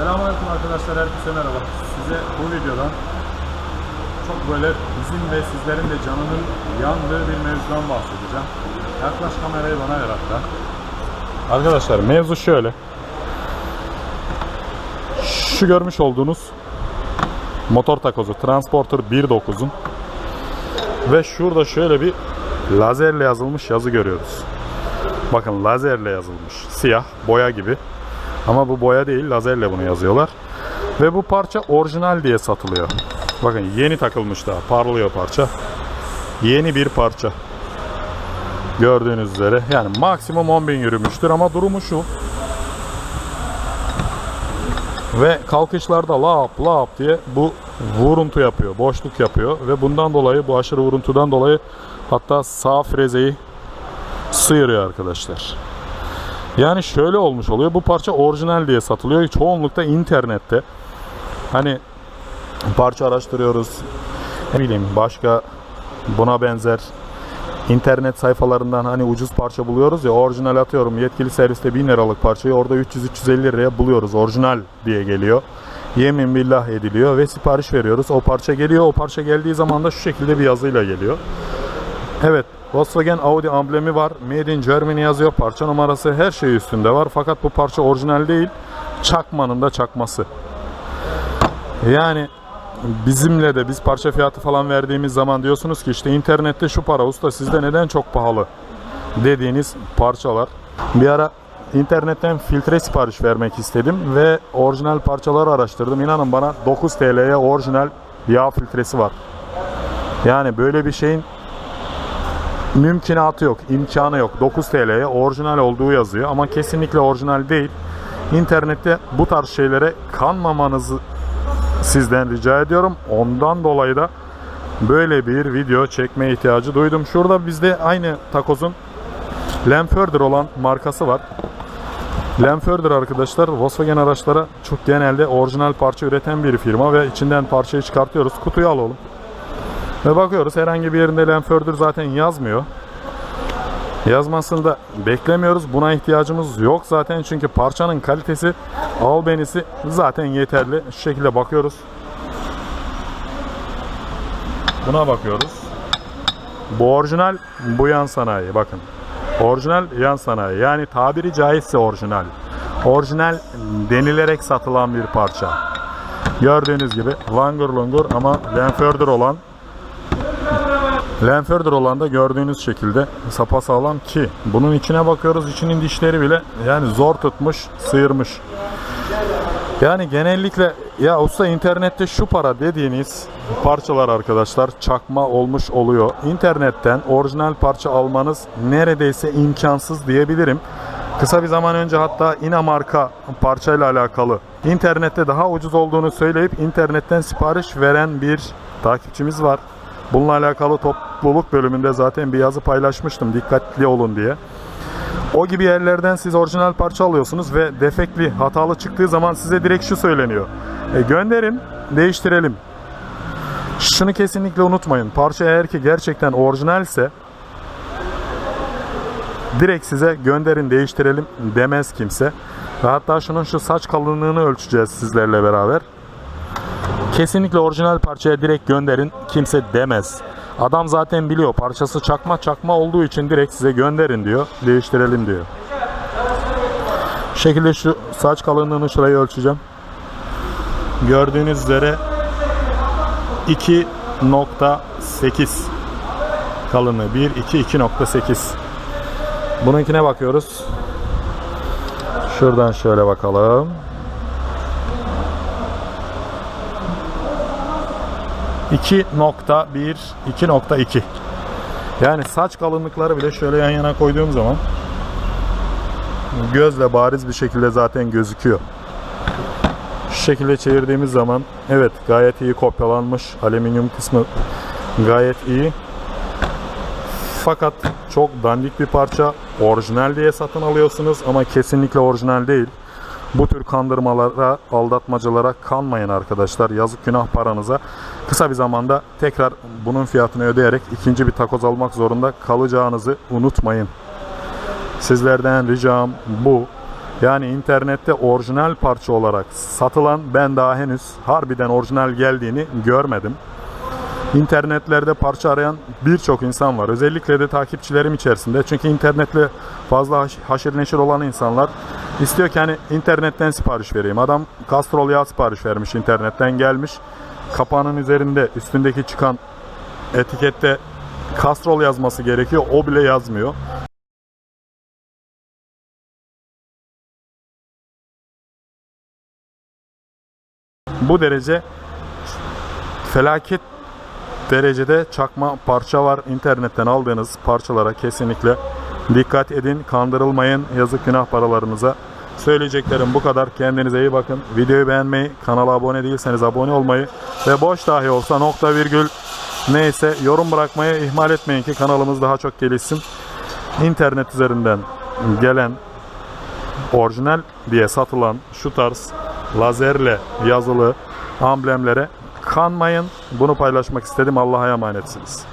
Selamünaleyküm arkadaşlar, herkese merhaba. Size bu videodan çok böyle bizim ve sizlerin de canının yandığı bir mevzudan bahsedeceğim. Yaklaş kamerayı bana ver hatta. Arkadaşlar mevzu şöyle. Şu görmüş olduğunuz motor takozu Transporter 1.9'un ve şurada şöyle bir lazerle yazılmış yazı görüyoruz. Bakın lazerle yazılmış. Siyah, boya gibi. Ama bu boya değil, lazerle bunu yazıyorlar. Ve bu parça orijinal diye satılıyor. Bakın yeni takılmış daha, parlıyor parça. Yeni bir parça. Gördüğünüz üzere. Yani maksimum 10.000 yürümüştür ama durumu şu. Ve kalkışlarda lap lap diye bu vuruntu yapıyor, boşluk yapıyor. Ve bundan dolayı, bu aşırı vuruntudan dolayı hatta sağ frezeyi sıyırıyor arkadaşlar. Yani şöyle olmuş oluyor. Bu parça orijinal diye satılıyor. Çoğunlukla internette. Hani parça araştırıyoruz. Ne bileyim başka buna benzer internet sayfalarından hani ucuz parça buluyoruz ya orijinal atıyorum yetkili serviste 1000 liralık parçayı orada 300-350 liraya buluyoruz orijinal diye geliyor. Yemin billah ediliyor ve sipariş veriyoruz. O parça geliyor. O parça geldiği zaman da şu şekilde bir yazıyla geliyor. Evet, Volkswagen Audi amblemi var. Made in Germany yazıyor. Parça numarası her şey üstünde var. Fakat bu parça orijinal değil. Çakmanın da çakması. Yani bizimle de biz parça fiyatı falan verdiğimiz zaman diyorsunuz ki işte internette şu para usta sizde neden çok pahalı dediğiniz parçalar. Bir ara internetten filtre sipariş vermek istedim ve orijinal parçaları araştırdım. İnanın bana 9 TL'ye orijinal yağ filtresi var. Yani böyle bir şeyin mümkünatı yok, imkanı yok. 9 TL'ye orijinal olduğu yazıyor ama kesinlikle orijinal değil. İnternette bu tarz şeylere kanmamanızı sizden rica ediyorum. Ondan dolayı da böyle bir video çekme ihtiyacı duydum. Şurada bizde aynı takozun Lamförder olan markası var. Lamförder arkadaşlar Volkswagen araçlara çok genelde orijinal parça üreten bir firma ve içinden parçayı çıkartıyoruz. Kutuyu alalım. Ve bakıyoruz herhangi bir yerinde Lamförder zaten yazmıyor. Yazmasını da beklemiyoruz. Buna ihtiyacımız yok zaten çünkü parçanın kalitesi albenisi zaten yeterli. Şu şekilde bakıyoruz. Buna bakıyoruz. Bu orijinal, bu yan sanayi. Bakın. Orijinal yan sanayi. Yani tabiri caizse orijinal. Orijinal denilerek satılan bir parça. Gördüğünüz gibi langur lungur ama Lamförder olan Lamförder olan da gördüğünüz şekilde sapasağlam ki bunun içine bakıyoruz içinin dişleri bile yani zor tutmuş sıyırmış. Yani genellikle ya usta internette şu para dediğiniz parçalar arkadaşlar çakma olmuş oluyor. İnternetten orijinal parça almanız neredeyse imkansız diyebilirim. Kısa bir zaman önce hatta Ina marka parçayla alakalı internette daha ucuz olduğunu söyleyip internetten sipariş veren bir takipçimiz var. Bununla alakalı topluluk bölümünde zaten bir yazı paylaşmıştım dikkatli olun diye. O gibi yerlerden siz orijinal parça alıyorsunuz ve defekli, hatalı çıktığı zaman size direkt şu söyleniyor. E, gönderin, değiştirelim. Şunu kesinlikle unutmayın. Parça eğer ki gerçekten orijinalse direkt size gönderin, değiştirelim demez kimse. Ve hatta şunun şu saç kalınlığını ölçeceğiz sizlerle beraber. Kesinlikle orijinal parçaya direkt gönderin kimse demez. Adam zaten biliyor parçası çakma çakma olduğu için direkt size gönderin diyor. Değiştirelim diyor. Şekilde şu saç kalınlığını şurayı ölçeceğim. Gördüğünüz üzere 2.8 kalınlığı 1 2 2.8 Bununkine bakıyoruz. Şuradan şöyle bakalım. 2.1, 2.2. Yani saç kalınlıkları bile şöyle yan yana koyduğum zaman gözle bariz bir şekilde zaten gözüküyor. Şu şekilde çevirdiğimiz zaman evet gayet iyi kopyalanmış. Alüminyum kısmı gayet iyi. Fakat çok dandik bir parça. Orijinal diye satın alıyorsunuz ama kesinlikle orijinal değil. Bu tür kandırmalara, aldatmacalara kanmayın arkadaşlar. Yazık günah paranıza. Kısa bir zamanda tekrar bunun fiyatını ödeyerek ikinci bir takoz almak zorunda kalacağınızı unutmayın. Sizlerden ricam bu. Yani internette orijinal parça olarak satılan ben daha henüz harbiden orijinal geldiğini görmedim. İnternetlerde parça arayan birçok insan var. Özellikle de takipçilerim içerisinde. Çünkü internetle fazla haş- haşır neşir olan insanlar istiyor ki hani internetten sipariş vereyim. Adam kastrol yağ sipariş vermiş internetten gelmiş. Kapağının üzerinde üstündeki çıkan etikette kastrol yazması gerekiyor. O bile yazmıyor. Bu derece felaket derecede çakma parça var. İnternetten aldığınız parçalara kesinlikle dikkat edin. Kandırılmayın. Yazık günah paralarınıza. Söyleyeceklerim bu kadar. Kendinize iyi bakın. Videoyu beğenmeyi, kanala abone değilseniz abone olmayı ve boş dahi olsa nokta virgül neyse yorum bırakmayı ihmal etmeyin ki kanalımız daha çok gelişsin. İnternet üzerinden gelen orijinal diye satılan şu tarz lazerle yazılı amblemlere kanmayın. Bunu paylaşmak istedim. Allah'a emanetsiniz.